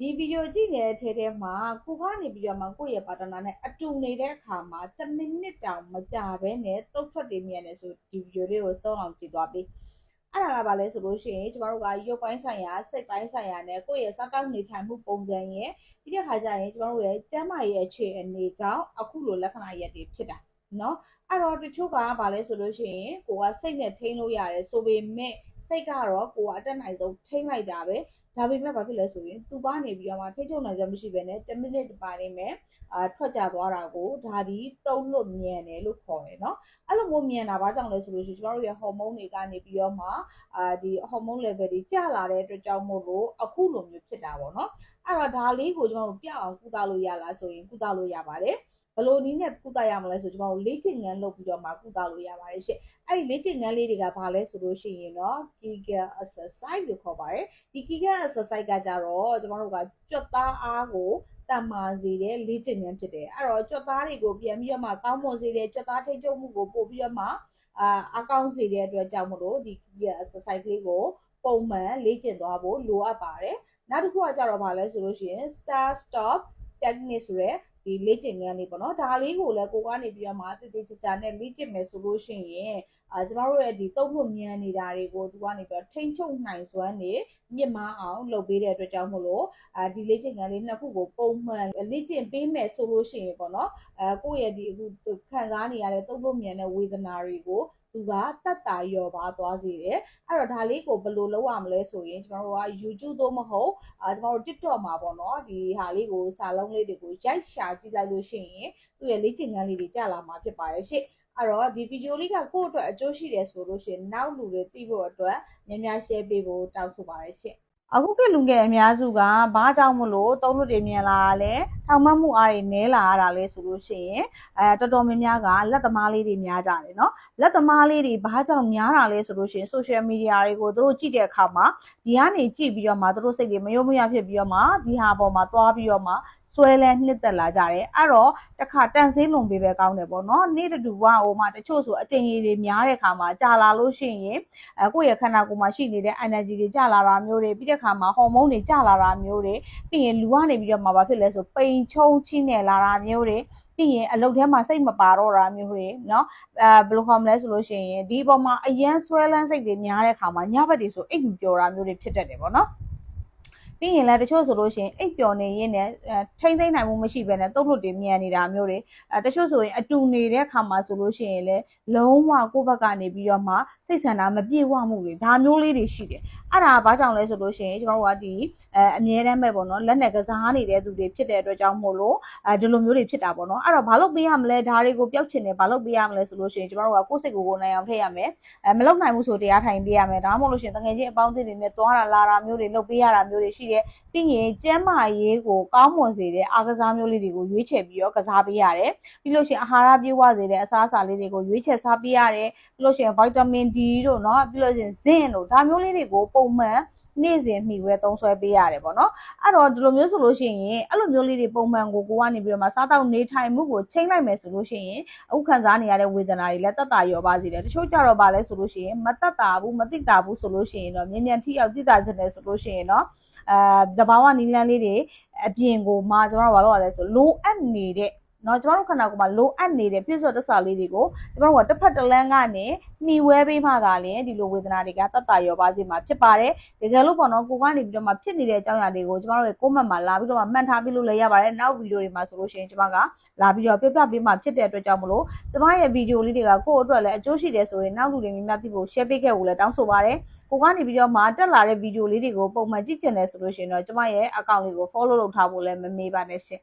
ဒီဗီဒီယိုကြည့်နေတဲ့ထဲထဲမှာကိုကနေပြီးတော့မှကိုရဲ့ပါတနာနဲ့အတူနေတဲ့အခါမှာ10မိနစ်တောင်မကြာဘဲနဲ့တုတ်ထွက်နေမြန်နေဆိုဒီဗီဒီယိုလေးကိုစောင့်အောင်ကြည့်သွားပြီးအဲ့ဒါကဘာလဲဆိုလို့ရှိရင်ကျမတို့ကရုပ်ပိုင်းဆိုင်ရာစိတ်ပိုင်းဆိုင်ရာနဲ့ကိုယ့်ရဲ့စားတောက်နေထိုင်မှုပုံစံရဲ့ဒီတစ်ခါကျရင်ကျမတို့ရဲ့ကျန်းမာရေးအခြေအနေကြောင့်အခုလိုလက္ခဏာရက်တွေဖြစ်တာနော်အဲ့တော့တချို့ကဘာလဲဆိုလို့ရှိရင်ကိုကစိတ်နဲ့ထိန်းလို့ရတယ်ဆိုပေမဲ့စိတ်ကတော့ကိုကအတက်နိုင်ဆုံးထိန်းလိုက်တာပဲ ဒါပေမဲ့ဘာဖြစ်လဲဆိုရင်သူပါနေပြီးတော့မှထိချုံနိုင်ချက်မရှိဘဲနဲ့10မိနစ်တပိုင်းနေမယ်အာထွက်ကြသွားတာကိုဒါဒီတုံးလို့မြန်တယ်လို့ခေါ်တယ်နော်အဲ့လိုမျိုးမြန်တာဘာကြောင့်လဲဆိုလို့ရှိရင်ကျမတို့ရဲ့ဟော်မုန်းတွေကနေပြီးတော့မှအာဒီဟော်မုန်း level တွေကျလာတဲ့အတွက်ကြောင့်မို့လို့အခုလိုမျိုးဖြစ်တာပေါ့နော်အဲ့တော့ဒါလေးကိုကျမတို့ပြအောင်ကုသလို့ရလားဆိုရင်ကုသလို့ရပါတယ် ဘလို့နည်းနဲ့ကုသရမလဲဆိုကျွန်တော်တို့လေ့ကျင့်ငန်းလုပ်ပြီးတော့မှကုသလို့ရပါတယ်ရှင့်အဲ့ဒီလေ့ကျင့်ငန်းလေးတွေကဘာလဲဆိုလို့ရှိရင်တော့ Kegel exercise လို့ခေါ်ပါတယ်ဒီ Kegel exercise ကကြတော့ကျွန်တော်တို့ကကြွက်သားအားကိုတန်မာစေတဲ့လေ့ကျင့်ငန်းဖြစ်တယ်အဲ့တော့ကြွက်သားတွေကိုပြန်ပြီးတော့မှကောင်းမွန်စေတဲ့ကြွက်သားထိတ်ချုပ်မှုကိုပို့ပြီးတော့မှအာအကောင်းစေတဲ့အတွက်ကြောင့်မလို့ဒီ Kegel exercise လေးကိုပုံမှန်လေ့ကျင့်သွားဖို့လိုအပ်ပါတယ်နောက်တစ်ခုကကြတော့ဘာလဲဆိုလို့ရှိရင် start stop technique ဆိုတဲ့ ဒီလေ့ကျင့်ခန်းလေးပေါ့နော်ဒါလေးကိုလည်းကိုကနေပြီးတော့မှတည်တည်ချာချာနဲ့လေ့ကျင့်မယ်ဆိုလို့ရှိရင်အာကျမတို့ရဲ့ဒီတုံ့ဖို့မြန်နေတာတွေကိုသူကနေပြီးတော့ထိမ့်ချုပ်နိုင်စွမ်းနေမြင့်မားအောင်လုပ်ပေးတဲ့အတွက်ကြောင့်မို့လို့အာဒီလေ့ကျင့်ခန်းလေးနှစ်ခုကိုပုံမှန်လေ့ကျင့်ပေးမယ်ဆိုလို့ရှိရင်ပေါ့နော်အဲကိုယ့်ရဲ့ဒီအခုခံစားနေရတဲ့တုံ့ဖို့မြန်တဲ့ဝေဒနာတွေကို သူကတတ်တာရော်ပါသွားစေတယ်အဲ့တော့ဒါလေးကိုဘယ်လိုလုပ်ရမလဲဆိုရင်ကျွန်တော်တို့က YouTube သို့မဟုတ်အာကျွန်တော်တို့ TikTok မှာပေါ့နော်ဒီဟာလေးကိုစာလုံးလေးတွေကိုရိုက်ရှာကြည့်လိုက်လို့ရှိရင်သူ့ရဲ့လေ့ကျင့်ခန်းလေးတွေကြာလာမှာဖြစ်ပါတယ်ရှင့်အဲ့တော့ဒီဗီဒီယိုလေးကကိုယ့်အတွက်အကျိုးရှိတယ်ဆိုလို့ရှိရင်နောက်လူတွေသိဖို့အတွက်များများ share ပေးဖို့တောင်းဆိုပါတယ်ရှင့် အခုကလူငယ်အများစုကဘာကြောင့်မလို့သုံးလို့တွေမြင်လာလဲထောင်မမှုအားတွေနဲလာရတာလဲဆိုလို့ရှိရင်အဲတော်တော်များများကလက်သမားလေးတွေများကြတယ်เนาะလက်သမားလေးတွေဘာကြောင့်များတာလဲဆိုလို့ရှိရင် social media တွေကိုသူတို့ကြည့်တဲ့အခါမှာဒီကနေကြည့်ပြီးတော့မှသူတို့စိတ်တွေမယုံမရဖြစ်ပြီးတော့မှဒီဟာပေါ်မှာသွားပြီးတော့မှ ဆွဲလဲနှစ်သက်လာကြတယ်အဲ့တော့တခါတန်ဆေးလွန်ပေးပဲကောင်းတယ်ပေါ့နော်နေ့တူကဟိုမှာတချို့ဆိုအချိန်ကြီးတွေများတဲ့ခါမှာကြာလာလို့ရှိရင်အဲကိုယ့်ရဲ့ခန္ဓာကိုယ်မှာရှိနေတဲ့ energy တွေကြာလာတာမျိုးတွေပြီးတဲ့ခါမှာဟော်မုန်းတွေကြာလာတာမျိုးတွေပြီးရင်လူကနေပြီးတော့မှဘာဖြစ်လဲဆိုပိန်ချုံချိနေလာတာမျိုးတွေပြီးရင်အလုပ်ထဲမှာစိတ်မပါတော့တာမျိုးတွေเนาะအဲဘယ်လိုခေါ်မလဲဆိုလို့ရှိရင်ဒီပေါ်မှာအရန်ဆွဲလန်းစိတ်တွေများတဲ့ခါမှာညဘက်တွေဆိုအိတ်မပျော်တာမျိုးတွေဖြစ်တတ်တယ်ပေါ့နော် ပြီးရင်လည်းတချို့ဆိုလို့ရှိရင်အိပ်ပျော်နေရင်းနဲ့ထိမ့်သိမ့်နိုင်မှုမရှိဘဲနဲ့တုတ်လွတ်တွေမြန်နေတာမျိုးတွေအဲတချို့ဆိုရင်အတူနေတဲ့ခါမှာဆိုလို့ရှိရင်လည်းလုံးဝကိုယ့်ဘက်ကနေပြီးတော့မှစိတ်ဆန္ဒမပြေဝမှုတွေဒါမျိုးလေးတွေရှိတယ်အဲ့ဒါဘာကြောင့်လဲဆိုလို့ရှိရင်ကျွန်တော်တို့ကဒီအဲအမြဲတမ်းပဲပေါ့နော်လက်နဲ့ကစားနေတဲ့သူတွေဖြစ်တဲ့အတွက်ကြောင့်မို့လို့အဲဒီလိုမျိုးတွေဖြစ်တာပေါ့နော်အဲ့တော့ဘာလို့ပေးရမလဲဒါတွေကိုပျောက်ချင်တယ်ဘာလို့ပေးရမလဲဆိုလို့ရှိရင်ကျွန်တော်တို့ကကိုယ့်စိတ်ကိုယ်ကိုယ်နိုင်အောင်ထည့်ရမယ်အဲမလုပ်နိုင်ဘူးဆိုတရားထိုင်ပေးရမယ်ဒါမှမဟုတ်လို့ရှိရင်တကယ်ချင်းအပေါင်းအသင်းတွေနဲ့သွားတာလာတာမျိုးတွေလုပ်ပေးရတာမျိုးတွေရှိတယ်ပြီးရင်ကျန်းမာရေးကိုကောင်းမွန်စေတဲ့အားကစားမျိုးလေးတွေကိုရွေးချယ်ပြီးတော့ကစားပေးရတယ်ပြီးလို့ရှိရင်အာဟာရပြည့်ဝစေတဲ့အစားအစာလေးတွေကိုရွေးချယ်စားပေးရတယ်ပြီးလို့ရှိရင်ဗိုက်တာမင် D တို့เนาะပြီးလို့ရှိရင်ဇင့်တို့ဒါမျိုးလေးတွေကိုပုံမှန် နေ့စဉ်မှီဝဲသုံးဆွဲပေးရတယ်ပေါ့နော်အဲ့တော့ဒီလိုမျိုးဆိုလို့ရှိရင်အဲ့လိုမျိုးလေးတွေပုံမှန်ကိုကိုကနေပြီးတော့မှစားတော့နေထိုင်မှုကိုချိန်လိုက်မယ်ဆိုလို့ရှိရင်အခုခံစားနေရတဲ့ဝေဒနာတွေလည်းတက်တာရောပါစေတယ်တချို့ကြတော့ပါလဲဆိုလို့ရှိရင်မတက်တာဘူးမသိတာဘူးဆိုလို့ရှိရင်တော့မြင်မြန်ထိအောင်သိတာစတယ်ဆိုလို့ရှိရင်တော့အဲတဘာဝနီလန်းလေးတွေအပြင်ကိုမှကျွန်တော်တို့ဘာလို့ရလဲဆိုလိုအပ်နေတဲ့ နော်ကျမတို့ခန္ဓာကိုယ်မှာလိုအပ်နေတဲ့ပြည့်စုံတစ္ဆာလေးတွေကိုကျမတို့ကတစ်ဖက်တစ်လမ်းကနေမှီဝဲပေးမှသာလျှင်ဒီလိုဝေဒနာတွေကတတ်တာရောပါစေမှာဖြစ်ပါတယ်တကယ်လို့ပေါ့နော်ကိုကနေပြီးတော့မှဖြစ်နေတဲ့အကြောင်းအရာတွေကိုကျမတို့ရဲ့ကိုမတ်မှာလာပြီးတော့မှမှန်ထားပြီးလို့လည်းရပါတယ်နောက်ဗီဒီယိုတွေမှာဆိုလို့ရှိရင်ကျမကလာပြီးတော့ပြပြပေးမှဖြစ်တဲ့အတွက်ကြောင့်မလို့ကျမရဲ့ဗီဒီယိုလေးတွေကကိုယ့်အတွက်လည်းအကျိုးရှိတယ်ဆိုရင်နောက်လူတွေများများသိဖို့ share ပေးခဲ့ဖို့လည်းတောင်းဆိုပါတယ်ကိုကနေပြီးတော့မှတက်လာတဲ့ဗီဒီယိုလေးတွေကိုပုံမှန်ကြည့်ချင်တယ်ဆိုလို့ရှိရင်တော့ကျမရဲ့ account လေးကို follow လုပ်ထားဖို့လည်းမမေ့ပါနဲ့ရှင်